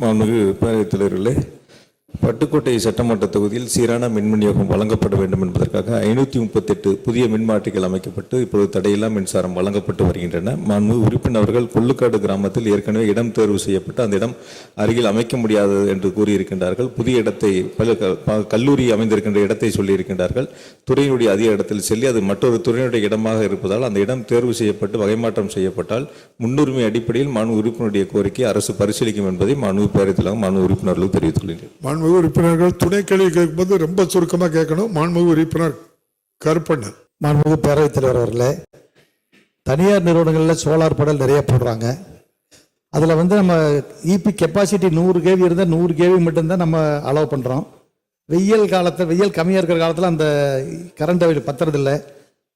மாண்புமிகு பேரவைத் தலைவர்களே பட்டுக்கோட்டை சட்டமன்ற தொகுதியில் சீரான மின் விநியோகம் வழங்கப்பட வேண்டும் என்பதற்காக ஐநூற்றி முப்பத்தெட்டு புதிய மின்மாற்றிகள் அமைக்கப்பட்டு இப்பொழுது தடையில்லா மின்சாரம் வழங்கப்பட்டு வருகின்றன. மாண்புமிகு உறுப்பினர்கள் கொள்ளுக்காடு கிராமத்தில் ஏற்கனவே இடம் தேர்வு செய்யப்பட்டு அந்த இடம் அருகில் அமைக்க முடியாதது என்று கூறியிருக்கின்றார்கள். புதிய இடத்தை கல்லூரி அமைந்திருக்கின்ற இடத்தை சொல்லியிருக்கின்றார்கள். துறையினுடைய அதிக இடத்தில் செல்லி அது மற்றொரு துறையினுடைய இடமாக இருப்பதால் அந்த இடம் தேர்வு செய்யப்பட்டு வகைமாற்றம் செய்யப்பட்டால் முன்னுரிமை அடிப்படையில் மாண்பு உறுப்பினருடைய கோரிக்கை அரசு பரிசீலிக்கும் என்பதை மாணவ பேரத்திலாக மாண்பு உறுப்பினர்களுக்கு தெரிவித்துக் மாண்புமிகு உறுப்பினர்கள் துணை கேள்வி கேட்கும்போது ரொம்ப சுருக்கமாக கேட்கணும். மாண்புமிகு உறுப்பினர் கருப்பண்ணன் மாண்புமிகு பேரவைத் தலைவர் அவர்களே தனியார் நிறுவனங்களில் சோலார் படல் நிறைய போடுறாங்க. அதில் வந்து நம்ம இபி கெப்பாசிட்டி நூறு கேவி இருந்தால் நூறு கேவி மட்டும்தான் நம்ம அலோவ் பண்ணுறோம் வெயில் காலத்தில் வெயில் கம்மியாக இருக்கிற காலத்தில் அந்த கரண்ட் அவைல் பத்துறதில்ல.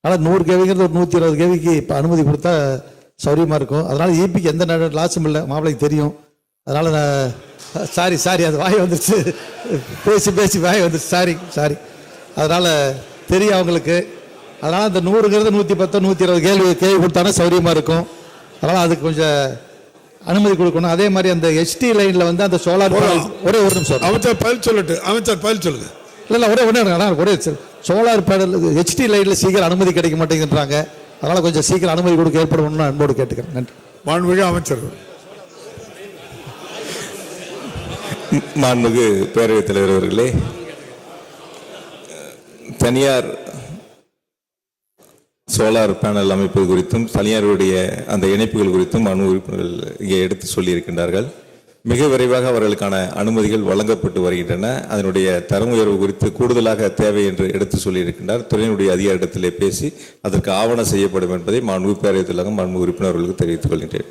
அதனால் நூறு கேவிங்கிறது ஒரு நூற்றி இருபது கேவிக்கு இப்போ அனுமதி கொடுத்தா சௌரியமாக இருக்கும். அதனால் இபிக்கு எந்த லாஸும் இல்லை. மாப்பிள்ளைக்கு தெரியும். அதனால் நான் சாரி சாரி அது வாய் வந்துருச்சு. பேசி பேசி வாய் வந்துருச்சு. சாரி சாரி அதனால் தெரியும் அவங்களுக்கு. அதனால் அந்த நூறுங்கிறது நூற்றி பத்து நூற்றி இருபது கேள்வி கேள்வி கொடுத்தானா சௌரியமாக இருக்கும். அதனால் அதுக்கு கொஞ்சம் அனுமதி கொடுக்கணும். அதே மாதிரி அந்த ஹெச்டி லைனில் வந்து அந்த சோலார் ஒரே ஒரு நிமிஷம். அமைச்சர் பதில் சொல்லட்டு. அமைச்சர் பதில் சொல்லுங்க. இல்லை இல்லை ஒரே ஒன்றே ஒரே சோலார் பேனல் ஹெச்டி லைனில் சீக்கிரம் அனுமதி கிடைக்க மாட்டேங்குன்றாங்க அதனால் கொஞ்சம் சீக்கிரம் அனுமதி கொடுக்க ஏற்படணும்னு அன்போடு கேட்டுக்கிறேன். நன்றி. மாண்புமிகு அமைச்சர். மாண்புமிகு பேரவைத் தலைவர் அவர்களே தனியார் சோலார் பேனல் அமைப்பது குறித்தும் தனியாருடைய அந்த இணைப்புகள் குறித்தும் அணு உறுப்பினர்கள் இங்கே எடுத்து சொல்லியிருக்கின்றார்கள். மிக விரைவாக அவர்களுக்கான அனுமதிகள் வழங்கப்பட்டு வருகின்றன. அதனுடைய தரம் உயர்வு குறித்து கூடுதலாக தேவை என்று எடுத்து சொல்லியிருக்கின்றார். துறையினுடைய அதிகாரத்திலே பேசி அதற்கு ஆவணம் செய்யப்படும் என்பதை மாண்பு பேரவைத் தலைவர் மாண்பு உறுப்பினர்களுக்கு தெரிவித்துக் கொள்கின்றேன்.